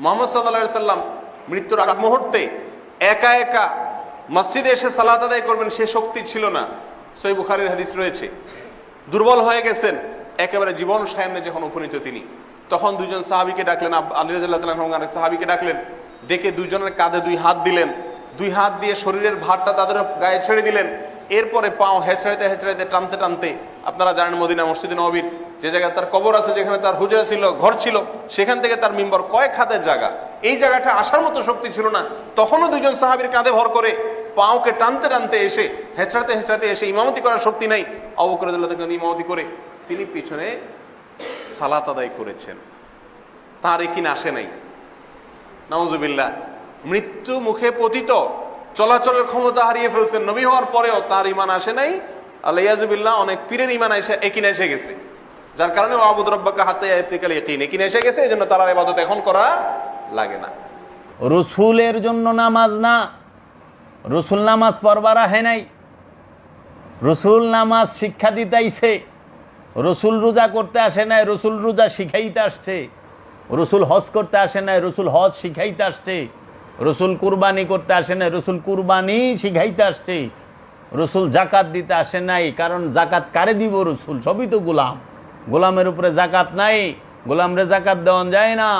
মোহাম্মদ সাল্লাহ সাল্লাম মৃত্যুর আগ মুহূর্তে একা একা মসজিদে এসে সালাত আদায় করবেন সে শক্তি ছিল না। সই বুখারের হাদিস রয়েছে। দুর্বল হয়ে গেছেন, একেবারে জীবন সায়নে যখন উপনীত তিনি। তখন দুজন সাহাবিকে ডাকলেন আলী রাজিল্লাহ সাহাবিকে ডাকলেন, ডেকে দুজনের কাঁধে দুই হাত দিলেন। দুই হাত দিয়ে শরীরের ভারটা তাদের গায়ে ছেড়ে দিলেন। এরপরে পাও হেঁচড়াইতে হেঁচড়াইতে, টানতে টানতে। আপনারা জানেন মদিনা মসজিদ নবীর যে জায়গায় তার কবর আছে, যেখানে তার হুজরা ছিল, ঘর ছিল, সেখান থেকে তার মিম্বর কয়েক হাতের জায়গা। এই জায়গাটা আসার মতো শক্তি ছিল না। তখনও দুজন সাহাবির কাঁধে ভর করে পাওকে টানতে টানতে এসে হেঁচড়াতে হেঁচড়াতে এসে ইমামতি করার শক্তি নাই। অবকরদুল্লাহ ইমামতি করে তিনি পিছনে সালাত আদায় করেছেন। তার একিন আসে নাই। নওয়াজুবিল্লাহ মৃত্যু মুখে পতিত। চলাচলের ক্ষমতা হারিয়ে ফেলছেন নবী হওয়ার পরেও তার ইমান আসে নাই। আল্লাহ অনেক পীরের ইমান এসে একিন এসে গেছে। যার কারণে আবুদ রব্বাকে হাতে এতিকাল একিন একিন এসে গেছে এই জন্য তার আর ইবাদত এখন করা লাগে না। রসুলের জন্য নামাজ না। রসুল নামাজ পড়বার আহে নাই। রসুল নামাজ শিক্ষা দিতেইছে। রসুল রোজা করতে আসে নাই, রসুল রোজা শিখাইতে আসছে। রসুল হজ করতে আসে নাই, রসুল হজ শিখাইতে আসছে। রসুল কুরবানি করতে আসে নাই, রসুল কুরবানি শিখাইতে আসছে। রসুল জাকাত দিতে আসে নাই, কারণ জাকাত কারে দিব রসুল? সবই তো গোলাম। গোলামের উপরে জাকাত নাই, গোলামরে জাকাত দেওয়া যায় না।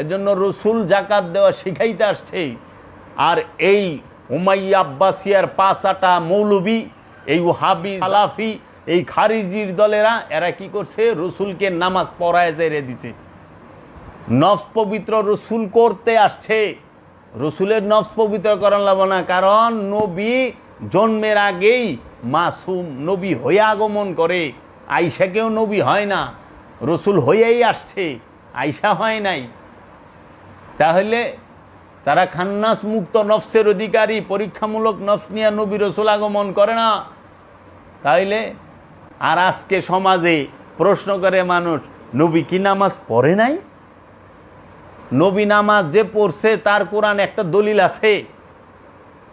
এর জন্য রসুল জাকাত দেওয়া শিখাইতে আসছে। আর এই উমাইয়া আব্বাসিয়ার পাঁচাটা মৌলবী, এই হাবি সালাফি, এই খারিজির দলেরা, এরা কি করছে? রসুলকে নামাজ পড়ায় জেরে দিছে। নফস পবিত্র রসুল করতে আসছে। রসুলের নফস পবিত্র করান লাভ না, কারণ নবী জন্মের আগেই মাসুম নবী হয়ে আগমন করে। আইসাকেও নবী হয় না, রসুল হয়েই আসছে আইসা হয় নাই। তাহলে তারা খান্নাস মুক্ত নফসের অধিকারী, পরীক্ষামূলক নফস নিয়ে নবী রসুল আগমন করে না। তাইলে আর আজকে সমাজে প্রশ্ন করে মানুষ, নবী কি নামাজ পড়ে নাই? নবী নামাজ যে পড়ছে, তার কোরআন একটা দলিল আছে।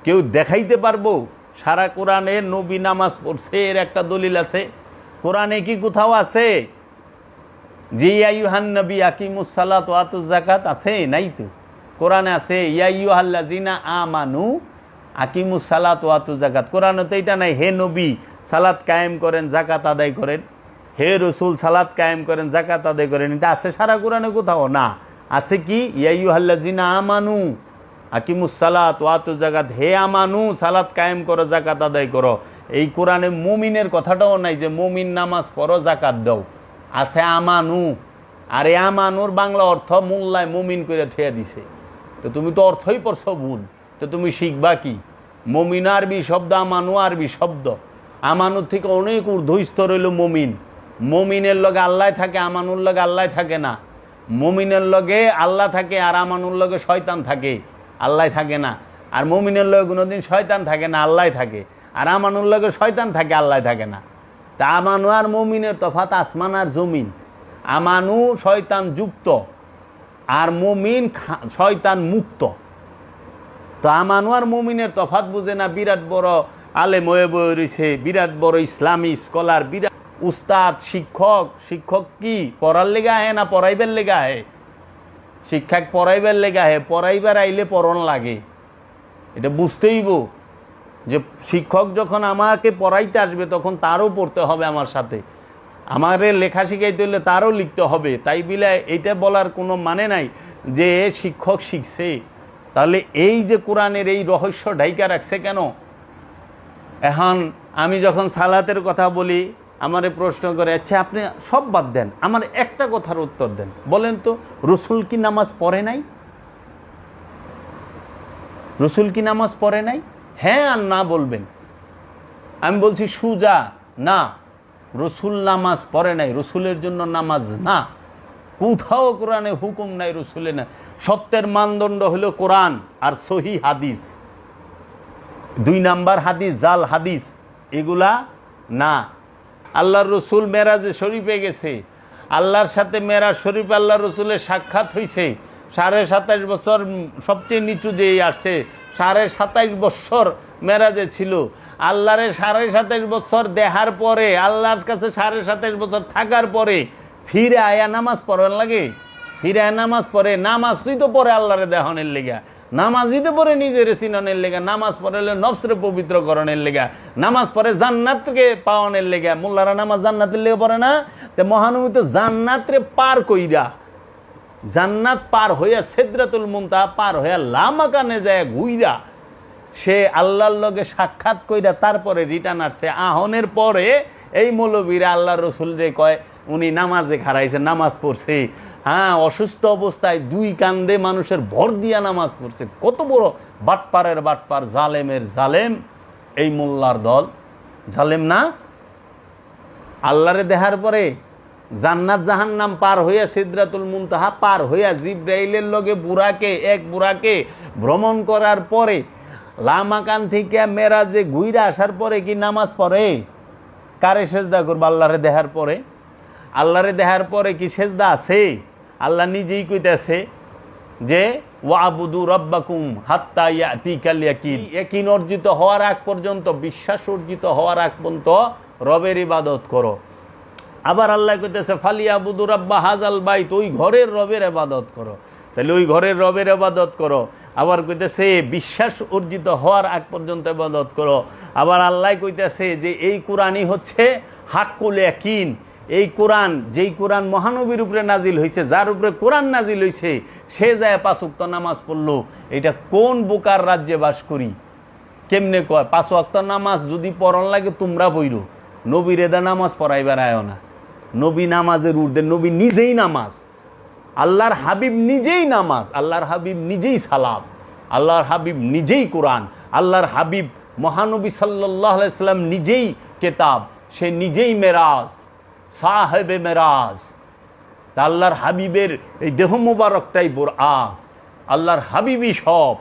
কেউ দেখাইতে পারব? সারা কোরআনে নবী নামাজ পড়ছে, এর একটা দলিল আছে। কোরআনে কি কোথাও আছে? যে ইয়াইহান নবী আকিমুসাল্লাত ওয়াতুজ জাকাত আছে? নাই তো। কোরআনে আছে ইয়াইহাল্লা জিনা আ আমানু আকিমুসাল্লাত ওয়াতুজ জাকাত কোরআনে তো এটা নাই, হে নবী, সালাত কায়েম করেন জাকাত আদায় করেন। হে রসুল, সালাত কায়েম করেন জাকাত আদায় করেন। এটা আছে সারা কোরআনে কোথাও? না। আছে কি? ইয়াইহাল্লা জিনা আমানু আকিমুসালাত ওয়াতুজ জাকাত হে আমানু, সালাত কায়েম করো জাকাত আদায় করো। এই কোরআনে মুমিনের কথাটাও নাই যে মুমিন নামাজ পড়ো জাকাত দাও। আছে আমানু। আর এ আমানুর বাংলা অর্থ মোল্লায় মুমিন করে ঠেয়া দিছে। তো তুমি তো অর্থই পড়ছ ভুল। তো তুমি শিখবা কি? মমিন আরবি শব্দ, আমানু আরবি শব্দ। আমানুর থেকে অনেক ঊর্ধ্বস্তর হইল মমিন। মমিনের লগে আল্লাহ থাকে, আমানুর লগে আল্লাহ থাকে না। মমিনের লগে আল্লাহ থাকে আর আমানুর লগে শয়তান থাকে, আল্লাহ থাকে না। আর মমিনের লগে কোনোদিন শয়তান থাকে না, আল্লাহ থাকে। আর আমানুর লগে শয়তান থাকে, আল্লাহ থাকে না। তা আমানু আর মমিনের তফাত আসমান আর জমিন। আমানু শয়তান যুক্ত, আর মমিন শয়তান মুক্ত। তো আমানু আর মমিনের তফাত বুঝে না, বিরাট বড় আলেম হয়ে বয়ে রয়েছে বিরাট বড় ইসলামী স্কলার, বিরাট উস্তাদ, শিক্ষক শিক্ষক কি? পড়ার লেগে আহে না পড়াইবার লেগে আহে? শিক্ষক পড়াইবার লেগে আহে, পড়াইবার আইলে পড়ন লাগে। এটা বুঝতেইব যে শিক্ষক যখন আমাকে পড়াইতে আসবে, তখন তারও পড়তে হবে আমার সাথে। আমারে লেখা শিখাইতে হলে তারও লিখতে হবে। তাই বিলে এইটা বলার কোনো মানে নাই যে শিক্ষক শিখছে। তাহলে এই যে কোরআনের এই রহস্য ঢাইকা রাখছে কেন? এখন আমি যখন সালাতের কথা বলি আমারে প্রশ্ন করে আচ্ছা আপনি সব বাদ দেন, আমার একটা কথার উত্তর দেন। বলেন তো, রসুল কি নামাজ পড়ে নাই? রসুল কি নামাজ পড়ে নাই? হ্যাঁ আর না বলবেন। আমি বলছি, সুজা, না। রসুল নামাজ পড়ে নাই, রসুলের জন্য নামাজ না। কোথাও কোরআনে হুকুম নাই রসুলে না। সত্যের মানদণ্ড হলো কোরআন আর সহি হাদিস। দুই নাম্বার হাদিস, জাল হাদিস, এগুলা না। আল্লাহর রসুল মেরাজে শরীফে গেছে। আল্লাহর সাথে মেরাজ শরীফ আল্লাহ রসুলের সাক্ষাৎ হয়েছে সাড়ে সাতাইশ বছর সবচেয়ে নিচু যেই আসছে, সাড়ে সাতাইশ বছর মেরাজে ছিল। আল্লাহরে সাড়ে সাতাইশ বছর দেহার পরে, আল্লাহর কাছে সাড়ে সাতাইশ বছর থাকার পরে ফিরে আয়া নামাজ পড়ার লাগে। ফিরায় নামাজ পড়ে, নামাজ তুই তো পরে আল্লাহরে দেহনের লেগা। নামাজই তো পরে নিজের সিননের লেগা, নামাজ পড়ে নফসরে পবিত্রকরণের লেগা, নামাজ পড়ে জান্নাতকে পাওয়ানের লেগা। মোল্লারা নামাজ জান্নাতের লেগে পড়ে না? তে মহানবী তো জান্নাতরে পার কইরা, জান্নাত পার হইয়া সেদ্রাতুল মুনতা পার হইয়া লামাকানে যায় ঘুইরা, সে আল্লাহর লগে সাক্ষাৎ কইরা তারপরে রিটার্ন আসছে। আহনের পরে এই মৌলবীরা আল্লাহ রসুল যে কয়, উনি নামাজে খারাইছে নামাজ পড়ছে। হ্যাঁ অসুস্থ অবস্থায় দুই কান্দে মানুষের ভর দিয়া নামাজ পড়ছে। কত বড় বাটপারের বাটপার, জালেমের জালেম, এই মোল্লার দল। জালেম না? আল্লাহরে দেহার পরে জান্নাত জাহান্নাম পার হইয়া সিদ্রাতুল মুনতাহা পার হইয়া জিব্রাইলের লগে বুড়াকে এক বুড়াকে ভ্রমণ করার পরে লামাকান থেকে মেরাজে ঘুইরা আসার পরে কি নামাজ পড়ে? কারে সেজদা করব? আল্লাহরে দেহার পরে। আল্লাহরে দেহার পরে কি সেজদা আছে? আল্লাহ নিজেই কইতেছে যে, ওয়াবুদু রব্বাকুম হাত্তা ইয়াতিকাল ইয়াকিন। ইয়াকিন অর্জিত হওয়ার আগ পর্যন্ত, বিশ্বাস অর্জিত হওয়ার আগ পর্যন্ত রবের ইবাদত করো। আবার আল্লাহ কইতেছে ফালিয়া বুদু রাব্বা হাজাল বাইত। ওই ঘরের রবের ইবাদত করো। তাহলে ওই ঘরের রবের ইবাদত করো। আবার কইতেছে, বিশ্বাস অর্জিত হওয়ার আগ পর্যন্ত ইবাদত করো। আবার আল্লাহ কইতেছে যে, এই কোরআনই হচ্ছে হাক্কুল ইয়াকিন। এই কোরআন, যেই কোরআন মহানবীর উপরে নাজিল হয়েছে যার উপরে কোরআন নাজিল হয়েছে সে যায় পাঁচুক্ত নামাজ পড়ল। এটা কোন বোকার রাজ্যে বাস করি? কেমনে কয়? পাঁচ নামাজ যদি পড়ন লাগে তোমরা বইরো। নবী রেদা নামাজ পড়াইবার আয় না। নবী নামাজের উর্ধে নবী নিজেই নামাজ। আল্লাহর হাবিব নিজেই নামাজ। আল্লাহর হাবিব নিজেই সালাম। আল্লাহর হাবিব নিজেই কোরআন। আল্লাহর হাবিব মহানবী সাল্লাহ সাল্লাম নিজেই কেতাব। সে নিজেই মেরাজ। সাহেবে মেরাজ। তা আল্লাহর হাবিবের এই দেহ মুবারকটাই বোর আ আল্লাহর হাবিবই সব।